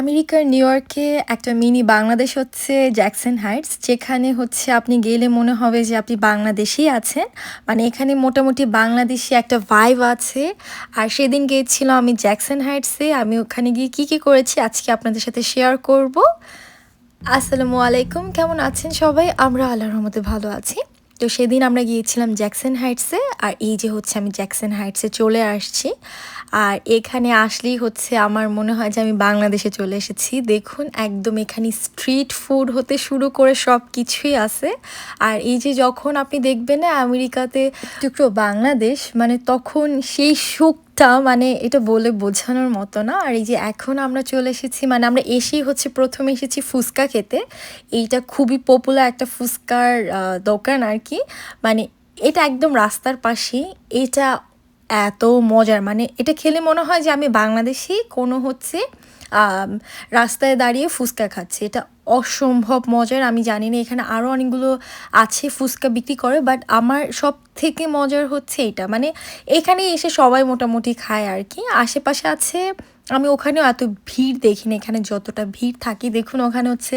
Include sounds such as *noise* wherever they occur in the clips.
আমেরিকার নিউ ইয়র্কে একটা মিনি বাংলাদেশ হচ্ছে জ্যাকসন হাইটস, যেখানে হচ্ছে আপনি গেলে মনে হবে যে আপনি বাংলাদেশেই আছেন। মানে এখানে মোটামুটি বাংলাদেশি একটা ভাইব আছে। আর সেদিন গিয়েছিলাম আমি জ্যাকসন হাইটসে আমি ওখানে গিয়ে কী কী করেছি আজকে আপনাদের সাথে শেয়ার করব। আসসালামু আলাইকুম, কেমন আছেন সবাই? আমরা আল্লাহর রহমতে ভালো আছি। তো সেদিন আমরা গিয়েছিলাম জ্যাকসন হাইটসে, আর এই যে হচ্ছে আমি জ্যাকসন হাইটসে চলে আসছি। আর এখানে আসলেই হচ্ছে আমার মনে হয় যে আমি বাংলাদেশে চলে এসেছি। দেখুন, একদম এখানে স্ট্রিট ফুড হতে শুরু করে সব কিছুই আছে। আর এই যে যখন আপনি দেখবেন না আমেরিকাতে টুকরো বাংলাদেশ মানে তখন সেই সুখটা মানে এটা বলে বোঝানোর মতো না। আর এই যে এখন আমরা চলে এসেছি মানে আমরা এসেই হচ্ছে প্রথমে এসেছি ফুচকা খেতে। এইটা খুবই পপুলার একটা ফুচকার দোকান আর কি। মানে এটা একদম রাস্তার পাশেই এটা এত মজার। মানে এটা খেলে মনে হয় যে আমি বাংলাদেশি, কোনো হচ্ছে রাস্তায় দাঁড়িয়ে ফুচকা খাচ্ছি। এটা অসম্ভব মজার। আমি জানি না এখানে আরও অনেকগুলো আছে ফুচকা বিক্রি করে বাট আমার সব থেকে মজার হচ্ছে এটা। মানে এখানে এসে সবাই মোটামুটি খায় আর কি। আশেপাশে আছে, আমি ওখানেও এত ভিড় দেখিনি, এখানে যতটা ভিড় থাকি। দেখুন, ওখানে হচ্ছে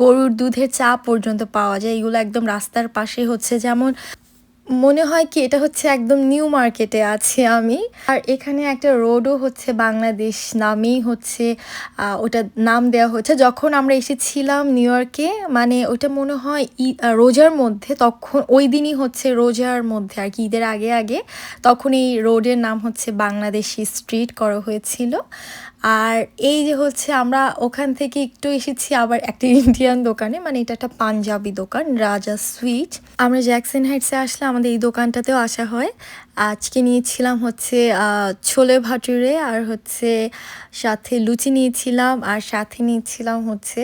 গরুর দুধের চা পর্যন্ত পাওয়া যায়। এগুলো একদম রাস্তার পাশে হচ্ছে, যেমন মনে হয় কি, এটা হচ্ছে একদম নিউ মার্কেটে আছে আমি। আর এখানে একটা রোডও হচ্ছে বাংলাদেশ নামেই হচ্ছে ওটা নাম দেওয়া হচ্ছে যখন আমরা এসেছিলাম নিউ ইয়র্কে মানে ওটা মনে হয় রোজার মধ্যে, তখন, ওই দিনই হচ্ছে রোজার মধ্যে, আর কি, ঈদের আগে আগে তখন এই রোডের নাম হচ্ছে বাংলাদেশি স্ট্রিট করা হয়েছিল। আর এই যে হচ্ছে আমরা ওখান থেকে একটু এসেছি আবার একটা *laughs* ইন্ডিয়ান দোকানে মানে এটা একটা পাঞ্জাবি দোকান রাজা সুইট আমরা জ্যাকসন হাইটসে আসলে আমাদের এই দোকানটাতেও আসা হয়। আজকে নিয়েছিলাম হচ্ছে ছোলে ভাটুরে আর হচ্ছে সাথে লুচি নিয়েছিলাম আর সাথে নিয়েছিলাম হচ্ছে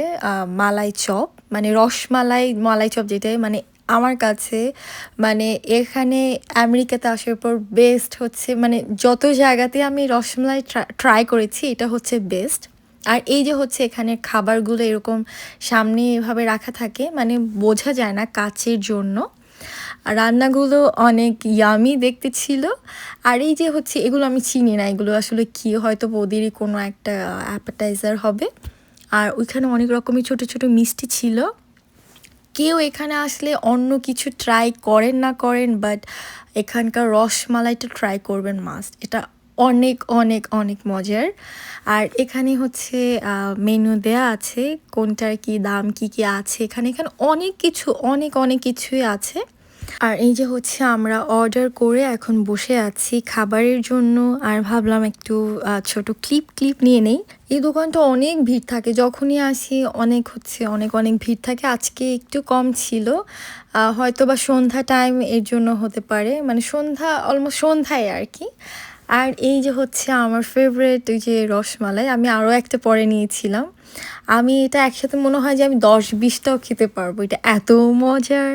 মালাই চপ মানে রসমালাই মালাই চপ যেটাই মানে আমার কাছে মানে এখানে আমেরিকাতে আসার পর বেস্ট হচ্ছে মানে যত জায়গাতে আমি রসমালাই ট্রাই করেছি, এটা হচ্ছে বেস্ট আর এই যে হচ্ছে এখানে খাবারগুলো এরকম সামনে এভাবে রাখা থাকে মানে বোঝা যায় না কাচের জন্য। আর রান্নাগুলো অনেক ইয়ামি দেখতে ছিল। আর এই যে হচ্ছে, এগুলো আমি চিনি না, এগুলো আসলে কি, হয়তো বৌদিরই কোনো একটা অ্যাপাটাইজার হবে। আর ওইখানে অনেক রকমের ছোট ছোট মিষ্টি ছিল। কেউ এখানে আসলে অন্য কিছু ট্রাই করেন না করেন বাট এখানকার রসমালাইটা ট্রাই করবেন মাস্ট এটা অনেক অনেক অনেক মজার। আর এখানে হচ্ছে মেনু দেয়া আছে কোনটার কি দাম, কি কি আছে এখানে। এখানে অনেক কিছু, অনেক অনেক কিছুই আছে। আর এই যে হচ্ছে আমরা অর্ডার করে এখন বসে আছি খাবারের জন্য। আর ভাবলাম একটু ছোট ক্লিপ ক্লিপ নিয়ে নেই। এই দোকানটা অনেক ভিড় থাকে, যখনই আসি অনেক হচ্ছে, অনেক অনেক ভিড় থাকে। আজকে একটু কম ছিল। হয়তো বা সন্ধ্যা টাইম এর জন্য হতে পারে। মানে সন্ধ্যা অলমোস্ট সন্ধ্যায় আর কি। আর এই যে হচ্ছে আমার ফেভারেট ওই যে রসমালাই, আমি আরও একটা পরে নিয়েছিলাম। আমি এটা একসাথে মনে হয় যে আমি দশ বিশটাও খেতে পারব। এটা এত মজার।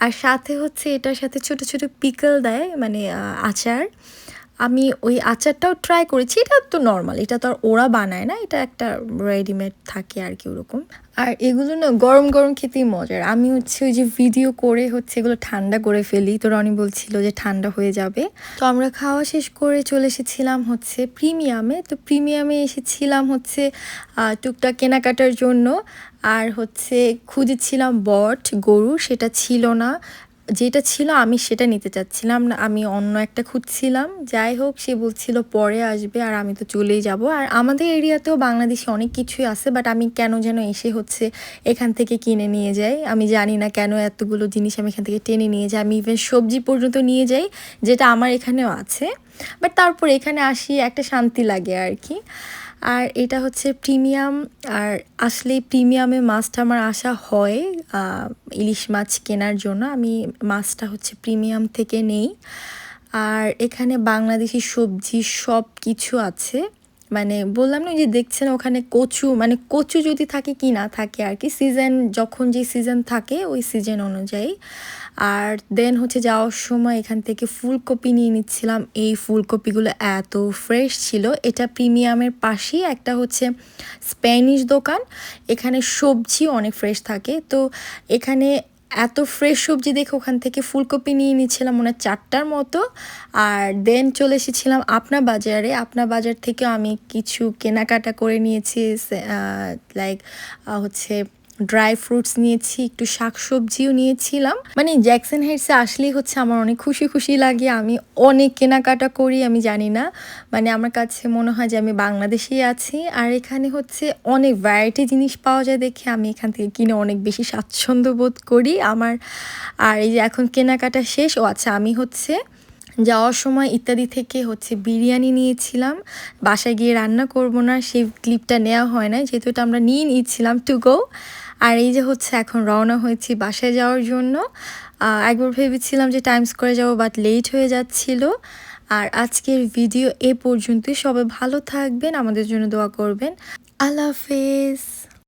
আর সাথে হচ্ছে এটার সাথে ছোট ছোট পিকল দেয় মানে আচার। আমি ওই আচারটাও ট্রাই করেছি, এটা তো নর্মাল এটা তো আর ওরা বানায় না, এটা একটা রেডিমেড থাকে আর কি ওরকম। আর এগুলো না গরম গরম খেতেই মজার। আমি হচ্ছে ওই যে ভিডিও করে হচ্ছে এগুলো ঠান্ডা করে ফেলি। তো রনি বলছিল যে ঠান্ডা হয়ে যাবে। তো আমরা খাওয়া শেষ করে চলে এসেছিলাম হচ্ছে প্রিমিয়ামে তো প্রিমিয়ামে এসেছিলাম হচ্ছে টুকটাক কেনাকাটার জন্য। আর হচ্ছে খুঁজেছিলাম বট, গরু, সেটা ছিল না। যেটা ছিল আমি সেটা নিতে চাচ্ছিলাম না। আমি অন্য একটা খুঁজছিলাম। যাই হোক, সে বলছিল পরে আসবে আর আমি তো চলেই যাব। আর আমাদের এরিয়াতেও বাংলাদেশে অনেক কিছুই আছে বাট আমি কেন যেন এসে হচ্ছে এখান থেকে কিনে নিয়ে যাই। আমি জানি না কেন এতগুলো জিনিস আমি এখান থেকে টেনে নিয়ে যাই। আমি ইভেন সবজি পর্যন্ত নিয়ে যাই, যেটা আমার এখানেও আছে। বাট তারপর এখানে আসি, একটা শান্তি লাগে আর কি। আর এটা হচ্ছে প্রিমিয়াম, আর আসলে প্রিমিয়ামে মাছটা আমার আসা হয় ইলিশ মাছ কেনার জন্য। আমি মাছটা হচ্ছে প্রিমিয়াম থেকে নেই। আর এখানে বাংলাদেশি সবজি সব কিছু আছে। মানে বললাম না যে দেখছেন ওখানে কচু মানে কচু যদি থাকে কি না থাকে আর কি সিজন যখন যে সিজন থাকে ওই সিজন অনুযায়ী। আর দেন হচ্ছে যাওয়ার সময় এখান থেকে ফুলকপি নিয়ে নিচ্ছিলাম। এই ফুলকপিগুলো এত ফ্রেশ ছিল। এটা প্রিমিয়ামের পাশেই একটা হচ্ছে স্প্যানিশ দোকান। এখানে সবজি অনেক ফ্রেশ থাকে। তো এখানে এত ফ্রেশ সবজি দেখে ওখান থেকে ফুলকপি নিয়ে নিয়েছিলাম মনে চারটার মতো। আর দেন চলে এসেছিলাম আপনা বাজারে। আপনা বাজার থেকেও আমি কিছু কেনাকাটা করে নিয়েছি লাইক হচ্ছে ড্রাই ফ্রুটস নিয়েছি, একটু শাকসবজিও নিয়েছিলাম। মানে জ্যাকসন হাইটসে আসলেই হচ্ছে আমার অনেক খুশি খুশি লাগে। আমি অনেক কেনাকাটা করি, আমি জানি না। মানে আমার কাছে মনে হয় যে আমি বাংলাদেশেই আছি। আর এখানে হচ্ছে অনেক ভ্যারাইটি জিনিস পাওয়া যায় দেখে। আমি এখান থেকে কিনে অনেক বেশি স্বাচ্ছন্দ্য বোধ করি আমার। আর এই যে এখন কেনাকাটা শেষ, ও আচ্ছা আমি হচ্ছে যাওয়ার সময় ইত্যাদি থেকে হচ্ছে বিরিয়ানি নিয়েছিলাম। বাসায় গিয়ে রান্না করব না, সেই ক্লিপটা নেওয়া হয় না যেহেতু এটা আমরা নিয়ে নিয়েছিলাম টু গো আর এই যে হচ্ছে এখন রওনা হয়েছি বাসায় যাওয়ার জন্য। একবার ভেবেছিলাম যে টাইম স্কোয়ারে যাব বাট লেট হয়ে যাচ্ছিল। আর আজকের ভিডিও এ পর্যন্তই। সবাই ভালো থাকবেন, আমাদের জন্য দোয়া করবেন। আল্লাহ হাফেজ।